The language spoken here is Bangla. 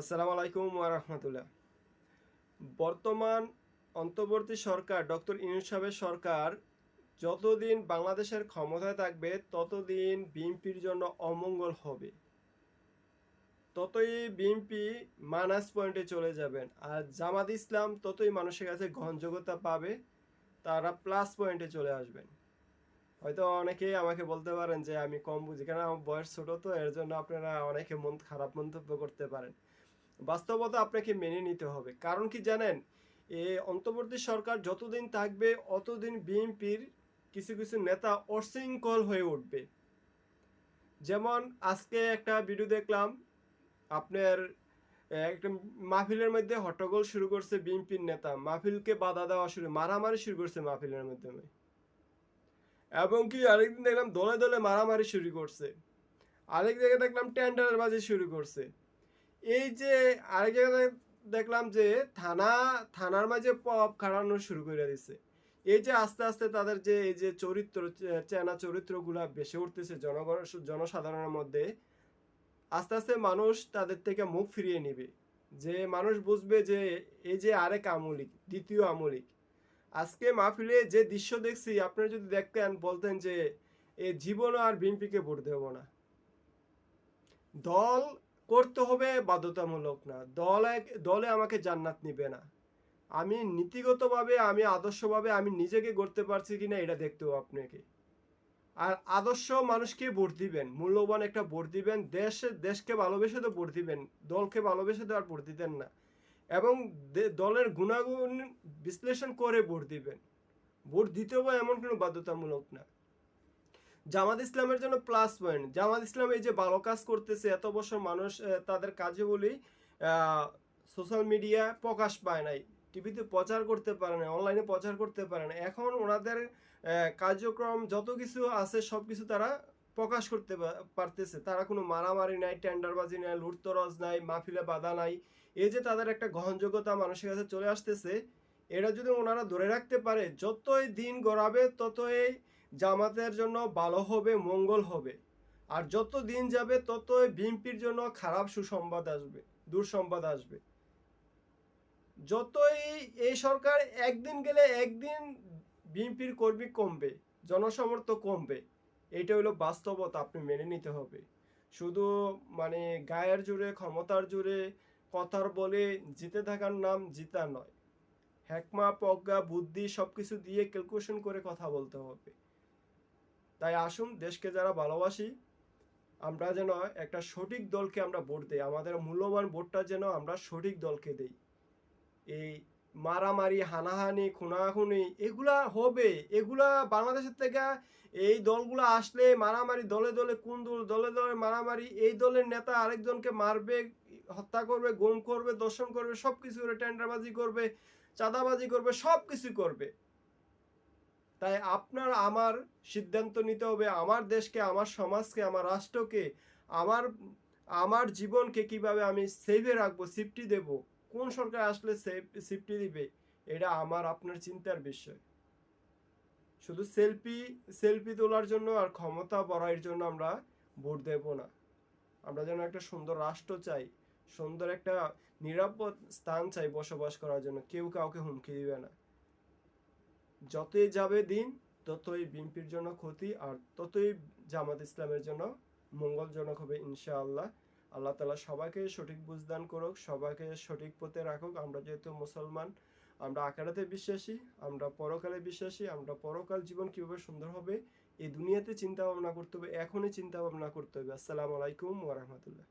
আসসালামু আলাইকুম ওয়ারহমতুল্লাহ বর্তমান অন্তর্বর্তী সরকার, ডক্টর ইউনুস সাহেবের সরকার যতদিন বাংলাদেশের ক্ষমতায় থাকবে, ততদিন বিএনপির জন্য অমঙ্গল হবে। ততই বিএনপি মানাস পয়েন্টে চলে যাবেন। আর জামাত ইসলাম ততই মানুষের কাছে গ্রহণযোগ্যতা পাবে, তারা প্লাস পয়েন্টে চলে আসবেন। হয়তো অনেকেই আমাকে বলতে পারেন যে, আমি কম বুঝি। কারণ আমার বয়স ছোটো তো, এর জন্য আপনারা অনেকে মন খারাপ মন্তব্য করতে পারেন। বাস্তবতা আপনাকে মেনে নিতে হবে। কারণ কি জানেন? এই অন্তর্বর্তী সরকার যতদিন থাকবে, অতদিন বিএনপির কিছু কিছু নেতা অশৃঙ্খল হয়ে উঠবে। যেমন আজকে একটা ভিডিও দেখলাম, আপনার একটা মাহফিলের মধ্যে হট্টগোল শুরু করছে বিএনপির নেতা। মাহফিলকে বাধা দেওয়া শুরু, মারামারি শুরু করছে মাহফিলের মাধ্যমে। এবং কি আরেকদিন দেখলাম দলে দলে মারামারি শুরু করছে। আরেক জায়গায় দেখলাম টেন্ডারের বাজি শুরু করছে। এই যে আরেক জায়গায় দেখলাম যে থানা, থানার মাঝে পপ খাড়ানো শুরু করে দিছে। এই যে আস্তে আস্তে তাদের যে এই যে চরিত্র, চেনা চরিত্রগুলা বেসে উঠতেছে জনগণ, জনসাধারণের মধ্যে, আস্তে আস্তে মানুষ তাদের থেকে মুখ ফিরিয়ে নিবে। যে মানুষ বুঝবে যে এই যে আরেক আমলিক, দ্বিতীয় আমলিক। আজকে মাহফিলে যে দৃশ্য দেখছি আপনারা যদি দেখতেন, বলতেন যে এ জীবনও আর বিএনপিকে ভোট দেব না। দল করতে হবে, বাধ্যতামূলক না। দল এক- দলে আমাকে জান্নাত নিবে না। আমি নীতিগতভাবে, আমি আদর্শভাবে, আমি নিজেকে গড়তে পারছি কি না এটা দেখতেও আপনাকে। আর আদর্শ মানুষকে ভোট দিবেন, মূল্যবান একটা ভোট দিবেন, দেশে, দেশকে ভালোবেসে তো ভোট দিবেন, দলকে ভালোবেসে তো আর ভোট দিতেন না। এবং দলের গুণাগুণ বিশ্লেষণ করে ভোট দিবেন। ভোট দিতেও বা এমন কোনো বাধ্যতামূলক না। জামাত ইসলামের জন্য প্লাস পয়েন্ট জামাত ইসলাম এই যে ভালো কাজ করতেছে, এত বছর মানুষ তাদের কাজে বলি সোশ্যাল মিডিয়া প্রকাশ পায় নাই। টিভিতে প্রচার করতে পারে না অনলাইনে প্রচার করতে পারে না এখন ওনাদের কার্যক্রম যত কিছু আছে, সব কিছু তারা প্রকাশ করতে পারতেছে। তারা কোনো মারামারি নাই, টেন্ডারবাজি নাই, লুটতরজ নাই, মাহফিলে বাধা নাই। এই যে তাদের একটা গ্রহণযোগ্যতা মানুষের কাছে চলে আসতেছে, এটা যদি ওনারা ধরে রাখতে পারে, যতই দিন গড়াবে, ততই জামাতের জন্য ভালো হবে, মঙ্গল হবে। আর যত দিন যাবে, ততই বিএনপির জন্য খারাপ সুসংবাদ আসবে, দুঃসংবাদ আসবে। যতই এই সরকার একদিন গেলে একদিন বিএনপির কর্মী কমবে, জনসমর্থ কমবে এটা হলো বাস্তবতা, আপনি মেনে নিতে হবে। শুধু মানে গায়ের জোরে, ক্ষমতার জোরে কথার বলে জিতে থাকার নাম জিতা নয়। হ্যাকমা প্রজ্ঞা, বুদ্ধি সবকিছু দিয়ে ক্যালকুলেশন করে কথা বলতে হবে। তাই আসুন দেশকে যারা ভালোবাসি, আমরা যেন একটা সঠিক দলকে আমরা ভোট দিই। আমাদের মূল্যবান ভোটটা যেন আমরা সঠিক দলকে দেই। এই মারামারি, হানাহানি, খুনাখুনি, এগুলা হবে। এগুলা বাংলাদেশের থেকে এই দলগুলো আসলে মারামারি, দলে দলে কোন দল দলে দলে মারামারি, এই দলের নেতা আরেকজনকে মারবে, হত্যা করবে, গুম করবে, দর্শন করবে সব কিছু টেন্ডারবাজি করবে, চাঁদাবাজি করবে সব কিছু করবে। তাই আপনার আমার সিদ্ধান্ত নিতে হবে, আমার দেশকে, আমার সমাজকে, আমার রাষ্ট্রকে, আমার আমার জীবনকে কীভাবে আমি সেভে রাখব সেফটি দেব, কোন সরকার আসলে সেফটি দিবে, এটা আমার, আপনার চিন্তার বিষয়। শুধু সেলফি সেলফি তোলার জন্য আর ক্ষমতা বড়াইয়ের জন্য আমরা ভোট দেব না। আমরা যেন একটা সুন্দর রাষ্ট্র চাই, সুন্দর একটা নিরাপদ স্থান চাই বসবাস করার জন্য, কেউ কাউকে হুমকি দিবে না। যতই যাবে দিন, ততই বিএনপির জন্য ক্ষতি আর ততই জামাত ইসলামের জন্য মঙ্গলজনক হবে ইনশাআল্লাহ। আল্লাহ তালা সবাইকে সঠিক বুঝদান করুক, সবাইকে সঠিক পথে রাখুক। আমরা যেহেতু মুসলমান, আমরা আকারাতে বিশ্বাসী, আমরা পরকালে বিশ্বাসী, আমরা পরকাল জীবন কীভাবে সুন্দর হবে, এই দুনিয়াতে চিন্তা ভাবনা করতে হবে, এখনই চিন্তা ভাবনা করতে হবে। আসসালামু আলাইকুম ওরহমতুল্লাহ